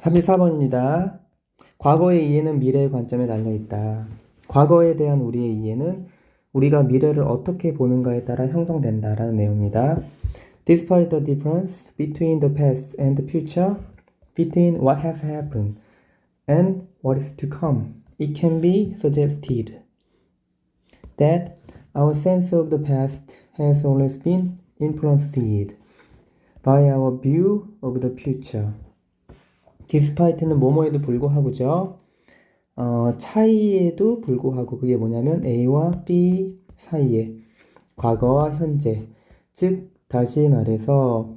34번입니다. 과거의 이해는 미래의 관점에 달려 있다. 과거에 대한 우리의 이해는 우리가 미래를 어떻게 보는가에 따라 형성된다라는 내용입니다. Despite the difference between the past and the future, between what has happened and what is to come, it can be suggested that our sense of the past has always been influenced by our view of the future. Despite는 뭐뭐에도 불구하고죠. 어, 차이에도 불구하고 그게 뭐냐면 A와 B 사이에 과거와 현재 즉 다시 말해서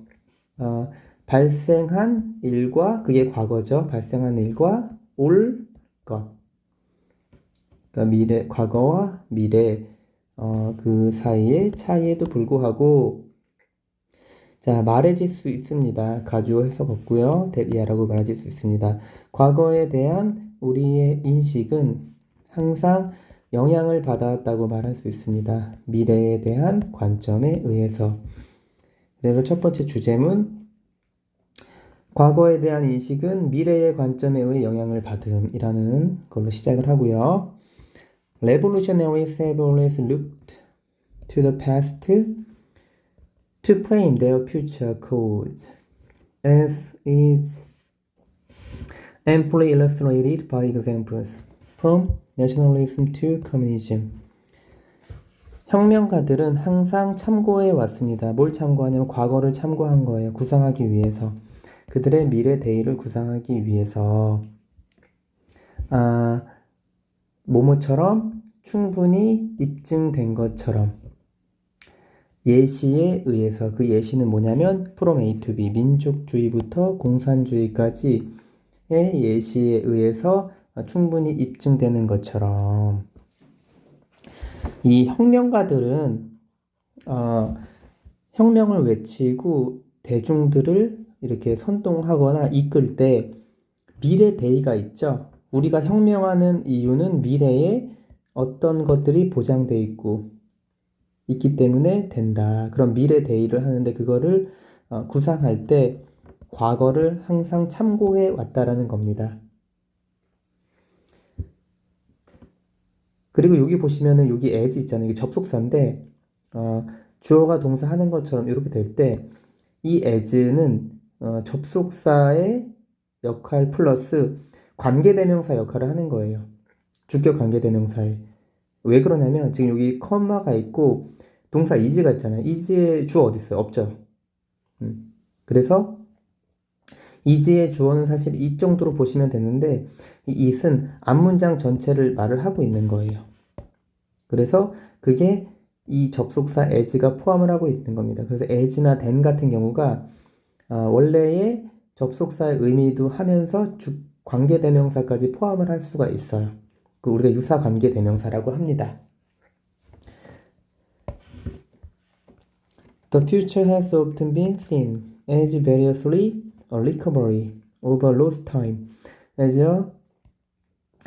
어, 발생한 일과 그게 과거죠. 발생한 일과 올 것. 그러니까 미래 과거와 미래 어, 그 사이의 차이에도 불구하고 자, 말해질 수 있습니다. 가주어 해석 없고요. 대비하라고 말해질 수 있습니다. 과거에 대한 우리의 인식은 항상 영향을 받았다고 말할 수 있습니다. 미래에 대한 관점에 의해서. 그래서 첫 번째 주제문 과거에 대한 인식은 미래의 관점에 의해 영향을 받음이라는 걸로 시작을 하고요. Revolutionaries have always looked to the past to frame their future codes, as is amply illustrated by examples from nationalism to communism. 혁명가들은 항상 참고해 왔습니다. 뭘 참고하냐면 과거를 참고한 거예요. 구상하기 위해서. 그들의 미래 대의를 구상하기 위해서. 아, 모모처럼 충분히 입증된 것처럼 예시에 의해서 그 예시는 뭐냐면 from A to B 민족주의부터 공산주의까지의 예시에 의해서 충분히 입증되는 것처럼 이 혁명가들은 어, 혁명을 외치고 대중들을 이렇게 선동하거나 이끌 때 미래 대의가 있죠. 우리가 혁명하는 이유는 미래에 어떤 것들이 보장돼 있고 있기 때문에 된다. 그런 미래 대의를 하는데 그거를 어, 구상할 때 과거를 항상 참고해 왔다라는 겁니다. 그리고 여기 보시면은 여기 as 있잖아요. 이게 접속사인데 어, 주어가 동사 하는 것처럼 이렇게 될 때 이 as는 어, 접속사의 역할 플러스 관계대명사 역할을 하는 거예요. 주격 관계대명사에. 왜 그러냐면 지금 여기 컴마가 있고 동사 이지가 있잖아요. 이지의 주어 어디 있어요? 없죠. 음. 그래서 이지의 주어는 사실 이 정도로 보시면 되는데 이 it은 앞문장 전체를 말을 하고 있는 거예요. 그래서 그게 이 접속사 as가 포함을 하고 있는 겁니다. 그래서 as나 then 같은 경우가 어, 원래의 접속사의 의미도 하면서 주, 관계 대명사까지 포함을 할 수가 있어요. 그 우리가 유사 관계 대명사라고 합니다. The future has often been seen as variously a recovery over lost time, as a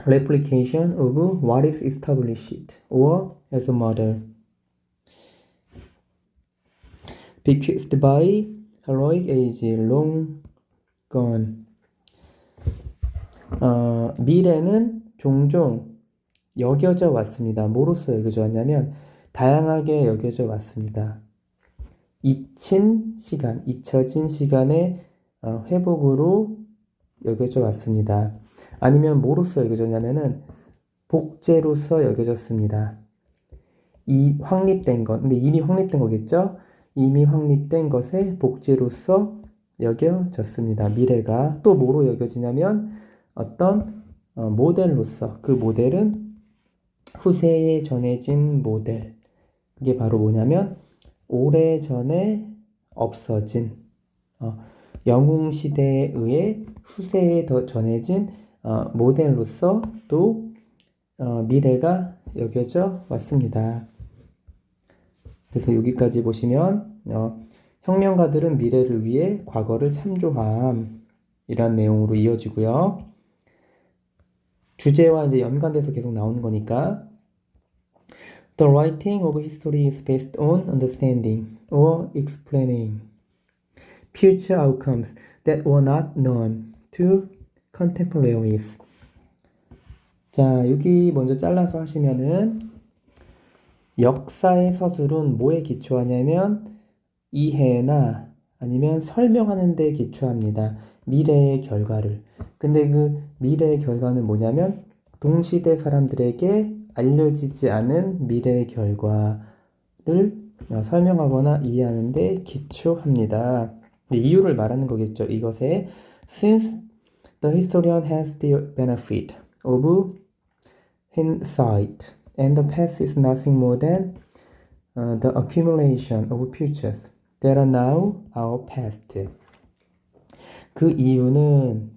replication of what is established, or as a model bequeathed by heroic age long gone. 어, 미래는 종종 여겨져 왔습니다. 뭐로서 여겨져 왔냐면 다양하게 여겨져 왔습니다. 잊힌 시간, 잊혀진 시간의 어, 회복으로 여겨져 왔습니다. 아니면 뭐로서 여겨졌냐면은 복제로서 여겨졌습니다. 이 확립된 것, 근데 이미 확립된 거겠죠? 이미 확립된 것의 복제로서 여겨졌습니다. 미래가 또 뭐로 여겨지냐면 어떤 어, 모델로서 그 모델은 후세에 전해진 모델. 그게 바로 뭐냐면 오래전에 없어진 어, 영웅 시대에 의해 후세에 더 전해진 어, 모델로서 또 어, 미래가 여겨져 왔습니다. 그래서 여기까지 보시면 어, 혁명가들은 미래를 위해 과거를 참조함 이란 내용으로 이어지고요. 주제와 이제 연관돼서 계속 나오는 거니까 The writing of history is based on understanding or explaining future outcomes that were not known to contemporaries. 자, 여기 먼저 잘라서 하시면은 역사의 서술은 뭐에 기초하냐면 이해나 아니면 설명하는 데 기초합니다. 미래의 결과를. 근데 그 미래의 결과는 뭐냐면 동시대 사람들에게 알려지지 않은 미래의 결과를 어, 설명하거나 이해하는 데 기초합니다. 이유를 말하는 거겠죠. 이것에 since the historian has the benefit of hindsight and the past is nothing more than uh, the accumulation of futures that are now our past. 그 이유는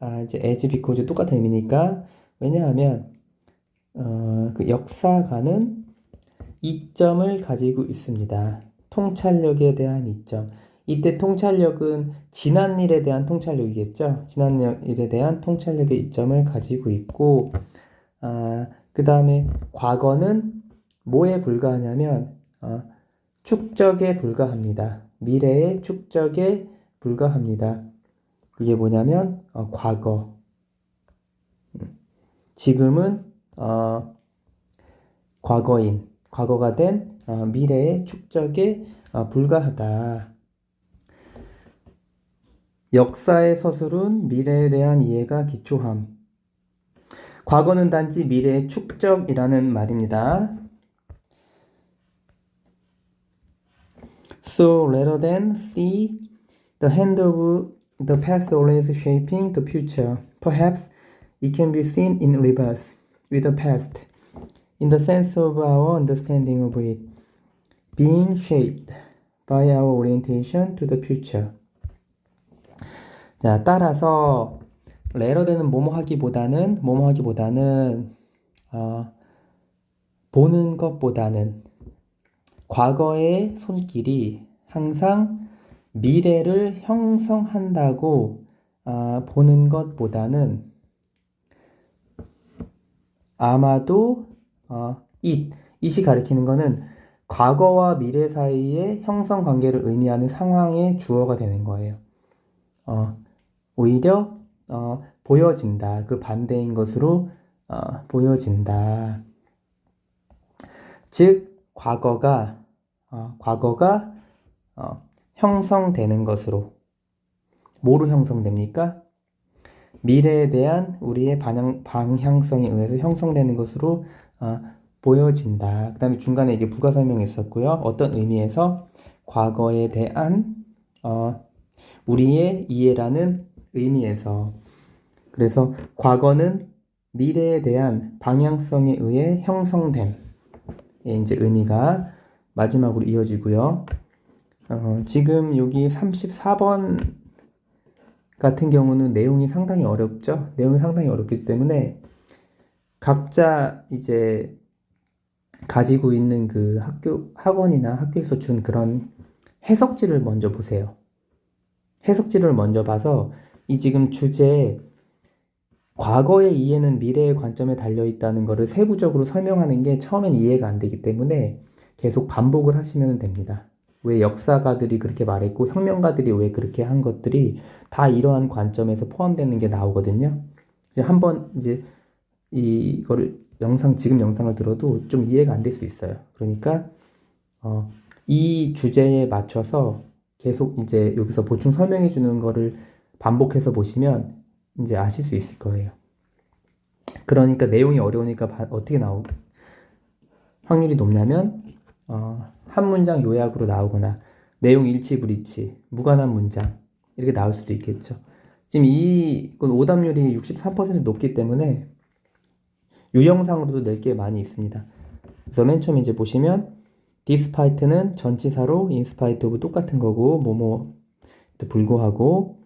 아 이제 as because 똑같은 의미니까 왜냐하면 어, 그 역사가는 이점을 가지고 있습니다. 통찰력에 대한 이점. 이때 통찰력은 지난 일에 대한 통찰력이겠죠. 지난 일에 대한 통찰력의 이점을 가지고 있고, 아, 그 다음에 과거는 뭐에 불과하냐면 어, 축적에 불과합니다. 미래의 축적에 불과합니다. 그게 뭐냐면 어, 과거. 음. 지금은 어, 과거인, 과거가 된 어, 미래의 축적에 어, 불과하다. 역사의 서술은 미래에 대한 이해가 기초함. 과거는 단지 미래의 축적이라는 말입니다. So rather than see the hand of the past always shaping the future, perhaps it can be seen in reverse with the past, in the sense of our understanding of it being shaped by our orientation to the future. 자, 따라서 레러되는 뭐뭐 하기보다는 뭐뭐 하기보다는 어, 보는 것보다는 과거의 손길이 항상 미래를 형성한다고 어, 보는 것보다는 아마도 어, it, it이 가리키는 거는 과거와 미래 사이의 형성 관계를 의미하는 상황의 주어가 되는 거예요. 어, 오히려 어, 보여진다. 그 반대인 것으로 어, 보여진다. 즉 과거가 어, 과거가 어, 형성되는 것으로 뭐로 형성됩니까? 미래에 대한 우리의 방향, 방향성에 의해서 형성되는 것으로 어, 보여진다. 그 다음에 중간에 이게 부가 설명이 있었고요. 어떤 의미에서 과거에 대한 어, 우리의 이해라는 의미에서 그래서 과거는 미래에 대한 방향성에 의해 형성됨 이제 의미가 마지막으로 이어지고요. 어, 지금 여기 34번 같은 경우는 내용이 상당히 어렵죠. 내용이 상당히 어렵기 때문에 각자 이제 가지고 있는 그 학교 학원이나 학교에서 준 그런 해석지를 먼저 보세요. 해석지를 먼저 봐서 이 지금 주제에 과거의 이해는 미래의 관점에 달려 있다는 것을 세부적으로 설명하는 게 처음엔 이해가 안 되기 때문에 계속 반복을 하시면 됩니다. 왜 역사가들이 그렇게 말했고 혁명가들이 왜 그렇게 한 것들이 다 이러한 관점에서 포함되는 게 나오거든요. 이제 한번 이제 이거를 영상 지금 영상을 들어도 좀 이해가 안 될 수 있어요. 그러니까 어, 이 주제에 맞춰서 계속 이제 여기서 보충 설명해 주는 거를 반복해서 보시면 이제 아실 수 있을 거예요. 그러니까 내용이 어려우니까 바, 어떻게 나오 확률이 높냐면 어, 한 문장 요약으로 나오거나 내용 일치 불일치 무관한 문장 이렇게 나올 수도 있겠죠. 지금 이건 오답률이 63% 높기 때문에 유형상으로도 낼 게 많이 있습니다. 그래서 맨 처음 이제 보시면 despite는 전치사로 spite of 똑같은 거고 뭐뭐 불구하고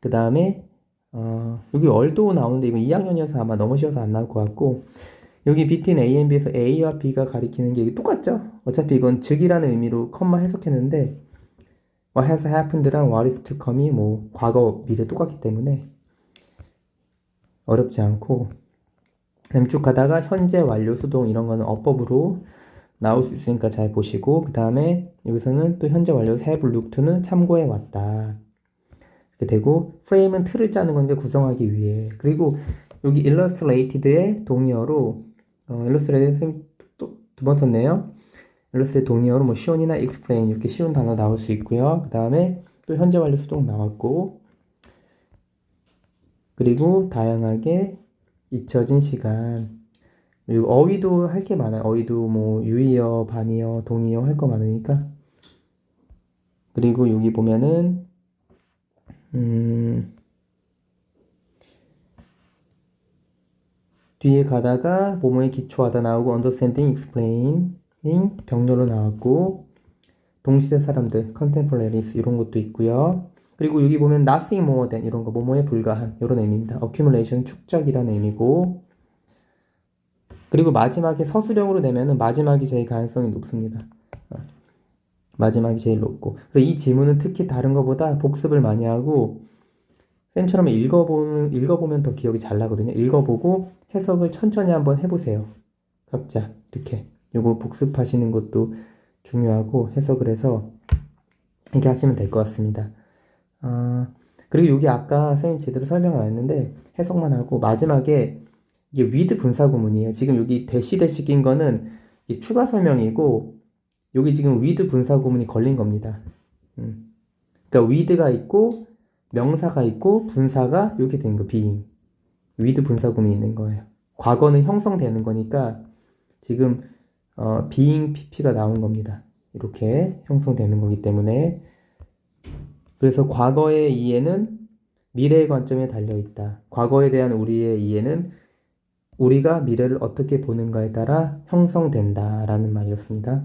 그 다음에 어, 여기 얼도 나오는데 이거 2학년이어서 아마 쉬워서 안 나올 것 같고 여기 between A and B에서 A와 B가 가리키는 게 똑같죠? 어차피 이건 즉이라는 의미로 컴마 해석했는데 what has happened랑 what is to come이 뭐 과거, 미래 똑같기 때문에 어렵지 않고 그다음 쭉 가다가 현재 완료 수동 이런 거는 어법으로 나올 수 있으니까 잘 보시고 그 다음에 여기서는 또 현재 완료 have looked to는 참고해 왔다. 되고 프레임은 틀을 짜는 건데 구성하기 위해 그리고 여기 illustrated의 동의어로 어, illustrated 또두 번 썼네요. illustrate 동의어로 뭐 shown이나 explain 이렇게 쉬운 단어 나올 수 있고요. 그 다음에 또 현재 완료 수동 나왔고 그리고 다양하게 잊혀진 시간 그리고 어휘도 할 게 많아요. 어휘도 뭐 유의어, 반의어, 동의어 할 거 많으니까 그리고 여기 보면은 음 뒤에 가다가 뭐뭐에 기초하다 나오고 understanding, explaining 병렬로 나왔고 동시대 사람들, contemporaries 이런 것도 있고요. 그리고 여기 보면 nothing more than 이런 거 뭐뭐에 불과한 이런 의미입니다. accumulation 축적이라는 의미고 그리고 마지막에 서술형으로 내면은 마지막이 제일 가능성이 높습니다. 어. 마지막이 제일 높고 그래서 이 지문은 특히 다른 것보다 복습을 많이 하고 쌤처럼 읽어보면, 읽어보면 더 기억이 잘 나거든요. 읽어보고 해석을 천천히 한번 해보세요. 각자 이렇게 요거 복습하시는 것도 중요하고 해석을 해서 이렇게 하시면 될 것 같습니다. 아, 그리고 여기 아까 선생님 제대로 설명을 안 했는데 해석만 하고 마지막에 이게 with 분사 구문이에요. 지금 여기 대시 대시 낀 거는 추가 설명이고 여기 지금 with 분사 구문이 걸린 겁니다. 음. 그러니까 with가 있고 명사가 있고 분사가 이렇게 된 거, being. with 분사 구문이 있는 거예요. 과거는 형성되는 거니까 지금 어, being pp가 나온 겁니다. 이렇게 형성되는 거기 때문에 그래서 과거의 이해는 미래의 관점에 달려 있다. 과거에 대한 우리의 이해는 우리가 미래를 어떻게 보는가에 따라 형성된다라는 말이었습니다.